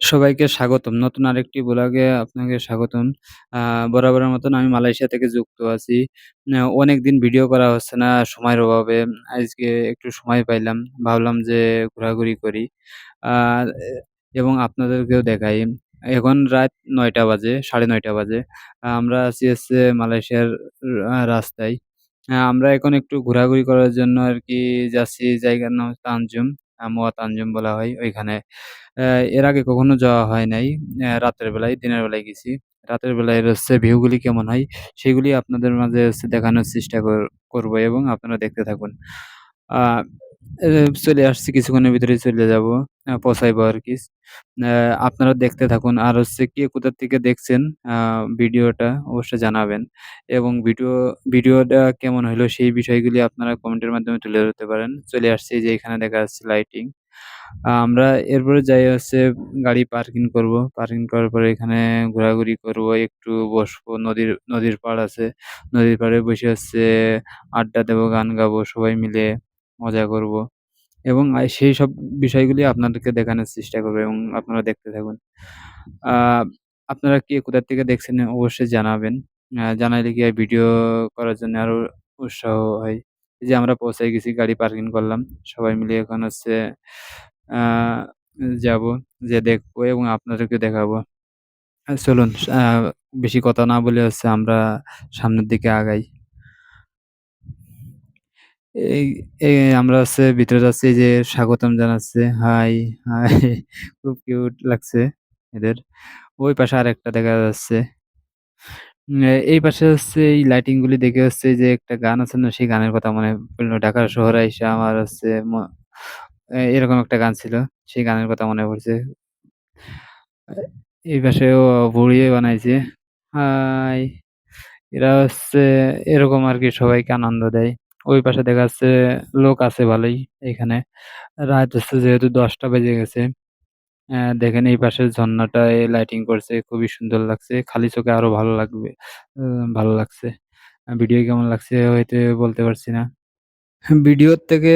সবাইকে স্বাগতম। নতুন আরেকটি ব্লগে আপনাকে স্বাগতম। বরাবরের মতন আমি মালয়েশিয়া থেকে যুক্ত আছি। আ অনেকদিন ভিডিও করা হচ্ছে না সময়ের অভাবে। আজকে একটু সময় পাইলাম। ভাবলাম যে ঘোরাঘুরি করি। আর এবং আপনাদেরকেও দেখাই। এখন রাত ৯ঃ০০ বাজে, ৯:৩০ বাজে। আমরা আছি হচ্ছে মালয়েশিয়ার রাস্তায়। আমরা এখন একটু ঘোরাঘুরি করার জন্য আরকি যাচ্ছি জায়গার নাম তানজুম। আ আঞ্জুম বলা হয় ওইখানে। এর আগে কখনো যাওয়া হয় নাই। রাতের বেলায়, দিনের বেলায় গেছি। রাতের বেলায় হচ্ছে ভিউগুলি কেমন হয় সেগুলি আপনাদের মাঝে হচ্ছে দেখানোর চেষ্টা কর করব এবং আপনারা দেখতে থাকুন। চলে আসছি কিছুক্ষণের ভিতরে চলে যাব। আ পৌঁছাইবো আরকি। আ আপনারা দেখতে থাকুন। আর হচ্ছে কে কোথা থেকে দেখছেন ভিডিওটা অবশ্যই জানাবেন। এবং ভিডিও ভিডিওটা কেমন হইল সেই বিষয়গুলি আপনারা কমেন্টের মাধ্যমে তুলে ধরতে পারেন। চলে আসছি যে এখানে দেখা যাচ্ছে লাইটিং। আমরা এরপরে যাই হচ্ছে গাড়ি পার্কিং করব। পার্কিং করার পরে এখানে ঘোরাঘুরি করব, একটু বসবো। নদীর নদীর পাড় আছে। নদীর পাড়ে বসে হচ্ছে আড্ডা দেবো, গান গাবো, সবাই মিলে মজা করব। এবং আ সেইসব বিষয়গুলি আপনাদেরকে দেখানোর চেষ্টা করব এবং আপনারা দেখতে থাকুন। আপনারা কে কোথা থেকে দেখছেন অবশ্যই জানাবেন। আ জানাইলে কি ভিডিও করার জন্য আরও উৎসাহ হয়। এই যে আমরা পৌঁছায় গেছি, গাড়ি পার্কিং করলাম। সবাই মিলে এখন হচ্ছে যাব, যেয়ে দেখব এবং আপনাদেরকে দেখাবো। চলুন বেশি কথা না বলে হচ্ছে আমরা সামনের দিকে আগাই। এই আমরা হচ্ছে ভিতরে যাচ্ছি যে স্বাগতম জানাচ্ছে। হাই, হাই খুব কিউট লাগছে এদের। ওই পাশে আরেকটা দেখা যাচ্ছে। এই পাশে হচ্ছে এই লাইটিং গুলি দেখে হচ্ছে যে একটা গান আছে না? সেই গানের কথা মনে পড়ল। ঢাকা শহরে আইসা আমার হচ্ছে এরকম একটা গান ছিল। সেই গানের কথা মনে পড়ছে। এই পাশেও ঘুরিয়ে বানাইছে। হাই! এরা হচ্ছে এরকম আর কি সবাইকে আনন্দ দেয়। ওই পাশে দেখা যাচ্ছে লোক আছে ভালোই এখানে। রাত হচ্ছে যেহেতু ১০টা বেজে গেছে। আহ, দেখেন এই পাশে ঝর্ণাটায় লাইটিং করছে। খুবই সুন্দর লাগছে। খালি চোখে আরও ভালো লাগবে। ভালো লাগছে। ভিডিও কেমন লাগছে হয়তো বলতে পারছি না। ভিডিওর থেকে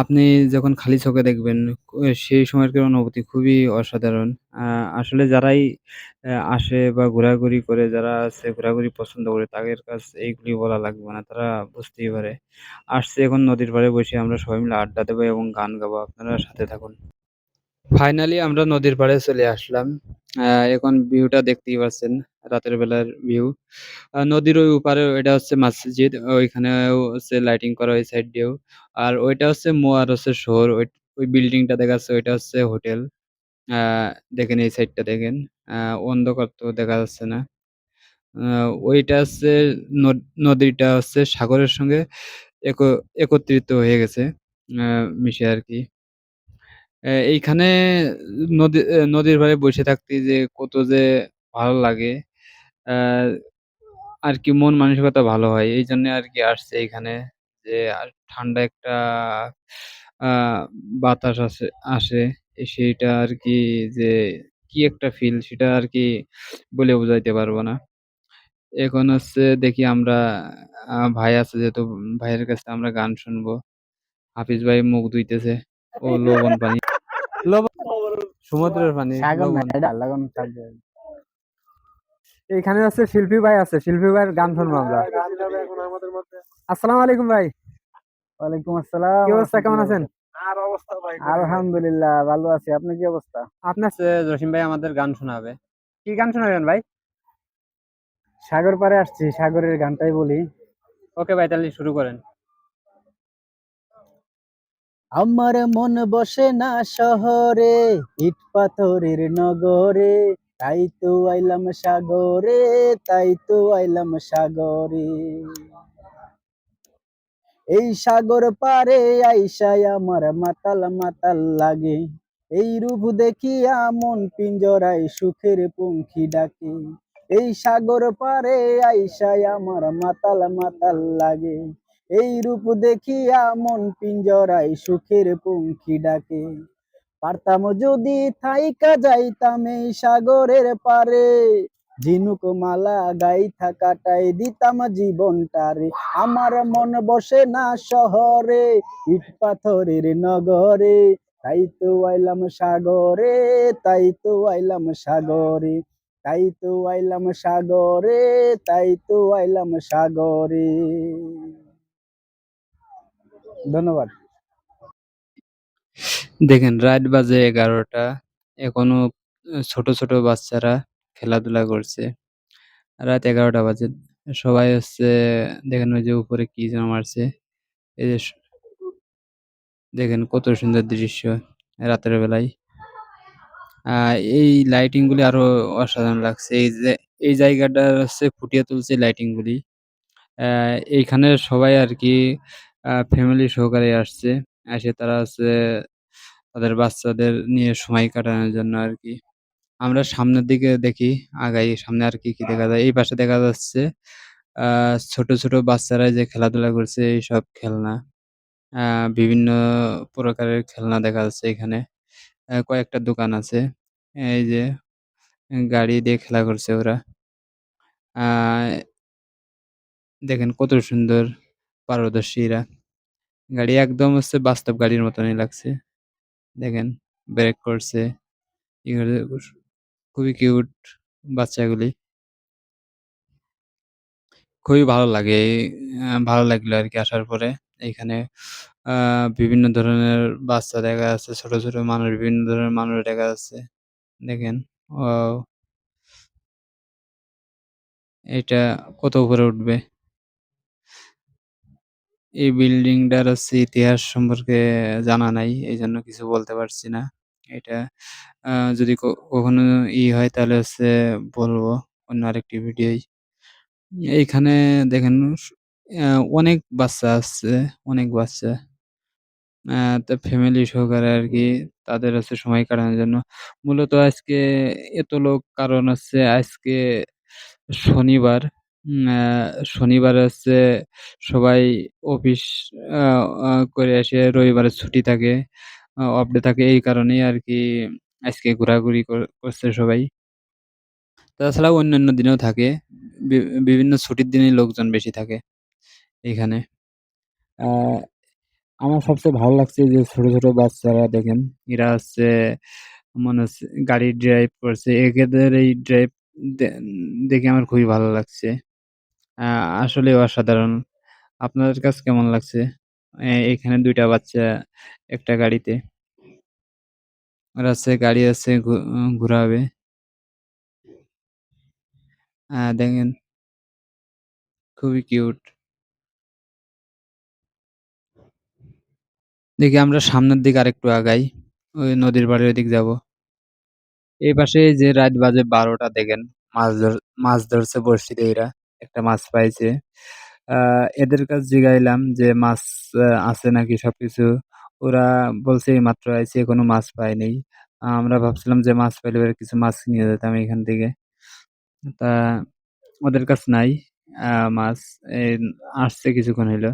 আপনি যখন খালি চোখে দেখবেন সেই সেই সময়কার অনুভূতি খুবই অসাধারণ। আসলে যারাই আসে বা ঘোরাঘুরি করে, যারা আছে ঘোরাঘুরি পছন্দ করে, তাদের কাছে এইগুলি বলা লাগবে না। তারা বুঝতেই পারে। আসছে এখন নদীর পাড়ে বসে আমরা সবাই মিলে আড্ডা দেবো এবং গান গাবো। আপনারা সাথে থাকুন। ফাইনালি আমরা নদীর পাড়ে চলে আসলাম। এখন ভিউটা দেখতেই পাচ্ছেন। রাতের বেলার ভিউ। নদীর ওই ওপারে এটা হচ্ছে মসজিদ। ওইখানেও হচ্ছে লাইটিং করা ওই সাইড দিয়েও। আর ওইটা হচ্ছে মোয়ার হচ্ছে শহর। ওই বিল্ডিংটা দেখা যাচ্ছে, ওইটা হচ্ছে হোটেল। দেখেন এই সাইডটা দেখেন। অন্ধকার তো দেখা যাচ্ছে না। ওইটা হচ্ছে নদ, নদীটা হচ্ছে সাগরের সঙ্গে এক, একত্রিত হয়ে গেছে। মিশে আরকি। অ্যা এইখানে নদী নদীর পাড়ে বসে থাকতে যে কত যে ভালো লাগে। আ আরকি মন মানসিকতা ভালো হয়। এইজন্যে আরকি আসছি এইখানে। যে আর ঠান্ডা একটা বাতাস আসে আসে। সেইটা আরকি যে কি একটা ফিল সেটা আরকি বলে বুঝাইতে পারব না। এখন হচ্ছে দেখি আমরা ভাই আছে যেহেতু, ভাইয়ের কাছে আমরা গান শুনব। হাফিজ ভাই মুখ ধুইতেছে। ও লবণ পানি। সমুদ্রের পানি, সাগর না লবণ। এটা লাগানো থাকবে। এইখানে হচ্ছে শিল্পী ভাই আছে। শিল্পী ভাইয়ের গান শুনব আমরা। আসসালামু আলাইকুম ভাই। ওয়ালাইকুম আসসালাম। কি অবস্থা কেমন আছেন? আর অবস্থা ভাই আলহামদুলিল্লাহ ভালো আছি। আপনি কি অবস্থা? আপনার জসিম ভাই আমাদের গান শোনাবে। কি গান শোনাবেন ভাই? সাগর পাড়ে আসছি। সাগরের গানটাই বলি। ওকে ভাই তাহলে শুরু করেন। আমার মন বসে না শহরে, ইট পাথরের নগরে। তাই তো আইলাম সাগরে, তাই তো আইলাম সাগরে। এই সাগর পারে আইসাই আমার মাতাল মাতাল লাগে। এই রূপ দেখিয়া মন পিঞ্জরায় সুখের পঙ্খী ডাকে। এই সাগর পারে আইসাই আমার মাতাল মাতাল লাগে। এই রূপ দেখিয়া মন পিঞ্জরায় সুখের পঙ্খী ডাকে। পারতাম যদি থাইকা যাইতাম এই সাগরের পারে। ঝিনুক মালা গাইথা কাটাই দিতাম জীবনটারে। আমার মন বসে না শহরে, ইট পাথরের নগরে। তাই তো আইলাম সাগরে তাই তো আইলাম সাগরে তাই তো আইলাম সাগরে তাই তো আইলাম সাগরে ধন্যবাদ দেখেন রাত বাজে ১১টা এখনও ছোট, ছোট বাচ্চারা খেলাধুলা করছে। রাত ১১টা বাজে। সবাই হচ্ছে দেখেন ওই যে উপরে কি যেন মারছে। এই যে দেখেন কত সুন্দর দৃশ্য রাতের বেলায়। এই লাইটিং গুলি আরও অসাধারণ লাগছে। এই যে এই জায়গাটা হচ্ছে ফুটিয়ে তুলছে লাইটিং গুলি। এইখানে সবাই আরকি আ ফ্যামিলি সহকারে আসছে। এসে তারা হচ্ছে তাদের বাচ্চাদের নিয়ে সময় কাটানোর জন্য আর কি আমরা সামনের দিকে দেখি, আগাই সামনে আর কি, কি দেখা যায়। এই পাশে দেখা যাচ্ছে আ ছোট, ছোট বাচ্চারা যে খেলাধুলা করছে এইসব খেলনা। আ বিভিন্ন প্রকারের খেলনা দেখা যাচ্ছে এখানে। আ কয়েকটা দোকান আছে। এই যে গাড়ি দিয়ে খেলা করছে ওরা। আ দেখেন কত সুন্দর পারদর্শী এরা। গাড়ি একদম হচ্ছে বাস্তব গাড়ির মতনই লাগছে। দেখেন ব্রেক করছে। খুবই কিউট বাচ্চাগুলি। খুবই ভালো লাগে। ভালো লাগল আরকি আসার পরে। এইখানে আ বিভিন্ন ধরনের বাচ্চা দেখা যাচ্ছে, ছোট, ছোট মানুষ, বিভিন্ন ধরনের মানুষ দেখা যাচ্ছে। দেখেন, ওয়াও! এটা কত উপরে উঠবে? এই বিল্ডিংটার হচ্ছে ইতিহাস সম্পর্কে জানা নাই। এইজন্য কিছু বলতে পারছি না। এটা যদি ক কখনো ই হয় তাহলে হচ্ছে বলব অন্য আরেকটি ভিডিওয়। এইখানে দেখেন অনেক বাচ্চা আসছে, অনেক বাচ্চা। আ ফ্যামিলি সহকারে আরকি তাদের হচ্ছে সময় কাটানোর জন্য। মূলত আজকে এত লোক কারণ হচ্ছে আজকে শনিবার। শনিবার হচ্ছে সবাই অফিস করে এসে রবিবারে ছুটি থাকে, অফ ডে থাকে। এই কারণেই আরকি আজকে ঘোরাঘুরি কর করছে সবাই। তাছাড়াও অন্যান্য দিনেও থাকে। বিভিন্ন ছুটির দিনেই লোকজন বেশি থাকে এইখানে। আমার সবচেয়ে ভালো লাগছে যে ছোট, ছোট বাচ্চারা দেখেন এরা হচ্ছে মনে হচ্ছে গাড়ি ড্রাইভ করছে। এদের এই ড্রাইভ দে দেখে আমার খুবই ভালো লাগছে। আ আসলেই অসাধারণ। আপনাদের কাছে কেমন লাগছে? এখানে ২ টা বাচ্চা, একটা গাড়িতে। হচ্ছে গাড়ি আছে ঘুরাবে। দেখেন খুবই কিউট। দেখি আমরা সামনের দিকে আরেকটু আগাই। ওই নদীর পাড়ের ওইদিক যাব। এই পাশে যে রাত বাজে ১২টা দেখেন মাছ ধর, মাছ ধরছে বড়শি এরা। একটা মাছ পাইছে। আ, এদের কাছে জিগাইলাম যে মাছ আছে নাকি সবকিছু। ওরা বলছে এই মাত্র আইছি কোনো মাছ পাইনি আমরা ভাবছিলাম যে মাছ পাইলে এবার কিছু মাছ নিয়ে যেতাম এখান থেকে। তা ওদের কাছে নাই মাছ। আসছে কিছুক্ষণ হইল।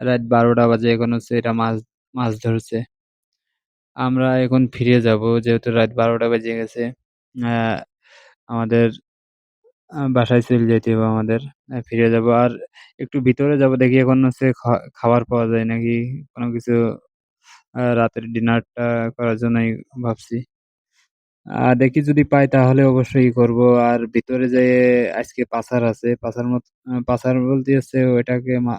রাত ১২টা বাজে, এখন হচ্ছে এটা মাছ মাছ ধরছে। আমরা এখন ফিরে যাব, যেহেতু রাত ১২টা বেজে গেছে। আমাদের বাসায় চইল যেতে হবে আমাদের। ফিরে যাব আর একটু ভিতরে যাব দেখি এখন হচ্ছে খাবার পাওয়া যায় নাকি কোনো কিছু রাতের ডিনারটা করার জন্যই ভাবছি। আ দেখি যদি পাই তাহলে অবশ্যই করব। আর ভিতরে যেয়ে আজকে পাচার আছে। পাচার মত আ পাচার বলতে হচ্ছে ওইটাকে মা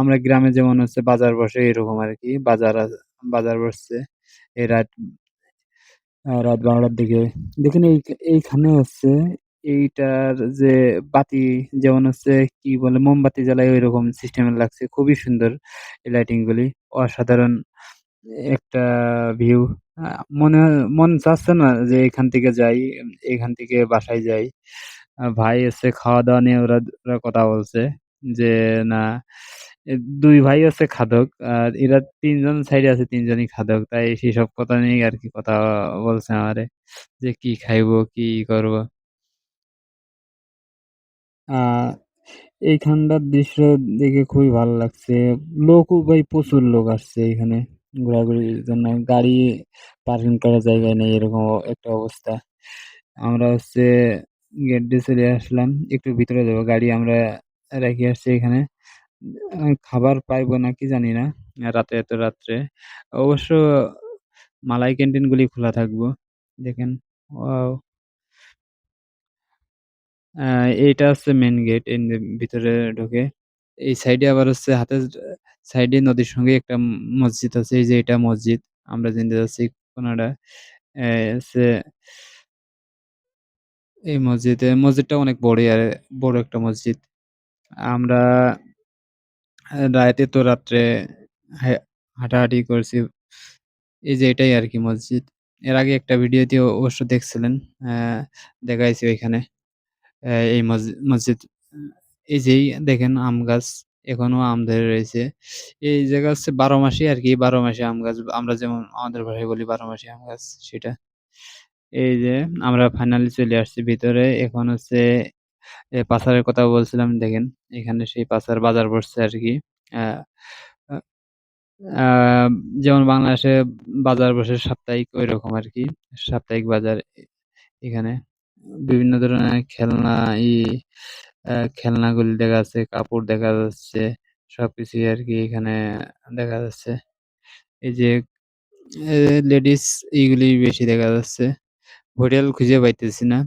আমরা গ্রামে যেমন হচ্ছে বাজার বসে এরকম আর কি বাজার আ, বাজার বসছে। এই রাত রাত ১২টার দিকে। দেখেন এই, এইখানে হচ্ছে এইটার যে বাতি যেমন হচ্ছে কি বলে মোমবাতি জ্বালায় ঐরকম সিস্টেমের লাগছে। খুবই সুন্দর এই লাইটিং গুলি। অসাধারণ একটা ভিউ। মনে মন চাচ্ছে না যে এখান থেকে যাই, এখান থেকে বাসায় যাই। ভাই হচ্ছে খাওয়া-দাওয়া নিয়ে ওরা ওরা কথা বলছে। যে না দুই ভাই হচ্ছে খাদক। আর এরা ৩ জন সাইডে আছে তিনজনই খাদক। তাই সেসব কথা নিয়েই আরকি কথা বলছে আমারে। যে কি খাইবো, কি করব। আ এইখানটার দৃশ্য দেখে খুবই ভালো লাগছে। লোকও ভাই প্রচুর লোক আসছে এখানে ঘোরাঘুরির জন্য। গাড়ি পার্কিং করার জায়গা নেই এরকম একটা অবস্থা। আমরা হচ্ছে গেট দিয়ে চলে আসলাম। একটু ভিতরে যাব। গাড়ি আমরা রেখে আসছি এখানে। খাবার পাইবো নাকি জানি না। রাতে এত রাত্রে। অবশ্য মালাই ক্যান্টিনগুলি খোলা থাকব। দেখেন, ওয়াও! আ, এইটা হচ্ছে মেইন গেটের ভিতরে ঢুকে। এই সাইডে আবার হচ্ছে হাতের সাইডে নদীর সঙ্গে একটা মসজিদ আছে। এই যে এটা মসজিদ। আমরা যেখানটা যাচ্ছি কোনাটা এ, হচ্ছে এই মসজিদে, মসজিদটা অনেক বড়ই, আর বড় একটা মসজিদ। আমরা রাতে তো রাত্রে হাঁটাহাঁটি করছি। এই যে এটাই আরকি মসজিদ। এর আগে একটা ভিডিও ভিডিওতে অবশ্য দেখছিলেন। আ, দেখাইছি ওইখানে। এই মসজি মসজিদ, এই যেই দেখেন আম গাছ এখনও আম ধরে রয়েছে। এই জায়গা হচ্ছে ১২ মাসই আরকি ১২ মাসি আম গাছ। আমরা যেমন আমাদের ভাষায় বলি ১২ মাসি আম গাছ, সেটা। এই যে আমরা ফাইনালি চলে আসছি ভিতরে। এখন হচ্ছে পাচারের কথা বলছিলাম, দেখেন। এখানে সেই পাচার বাজার বসছে আর কি যেমন বাংলাদেশে বাজার বসে সাপ্তাহিক ওই রকম আর কি, সাপ্তাহিক বাজার এখানে বিভিন্ন ধরনের খেলনা ই খেলনাগুলি দেখা যাচ্ছে, কাপড় দেখা যাচ্ছে। সবকিছুই আর কি এখানে দেখা যাচ্ছে। এই যে লেডিস এইগুলি বেশি দেখা যাচ্ছে। হোটেল খুঁজে পাইতেছি না।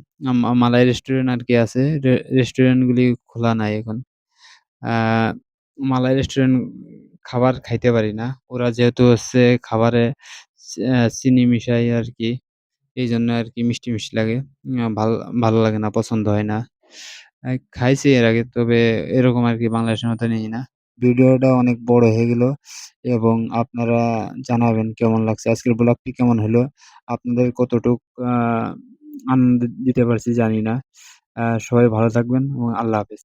মালাই রেস্টুরেন্ট আর কি আছে। রে রেস্টুরেন্টগুলি খোলা নাই এখন। আ মালাই রেস্টুরেন্ট খাবার খাইতে পারি না। ওরা যেহেতু হচ্ছে খাবারে চিনি মিশায় জন্য আর কি মিষ্টি, মিষ্টি লাগে। আ ভালো ভালো লাগে না, পছন্দ হয় না। খাইছি এর আগে তবে এরকম আরকি বাংলাদেশের মতনই না। ভিডিওটা অনেক বড় হয়ে গেল এবং আপনারা জানাবেন কেমন লাগছে। আজকের ব্লগটি কেমন হলো? আপনাদের কতটুক আনন্দ দিতে পারছি জানি না। সবাই ভালো থাকবেন এবং আল্লাহ হাফেজ।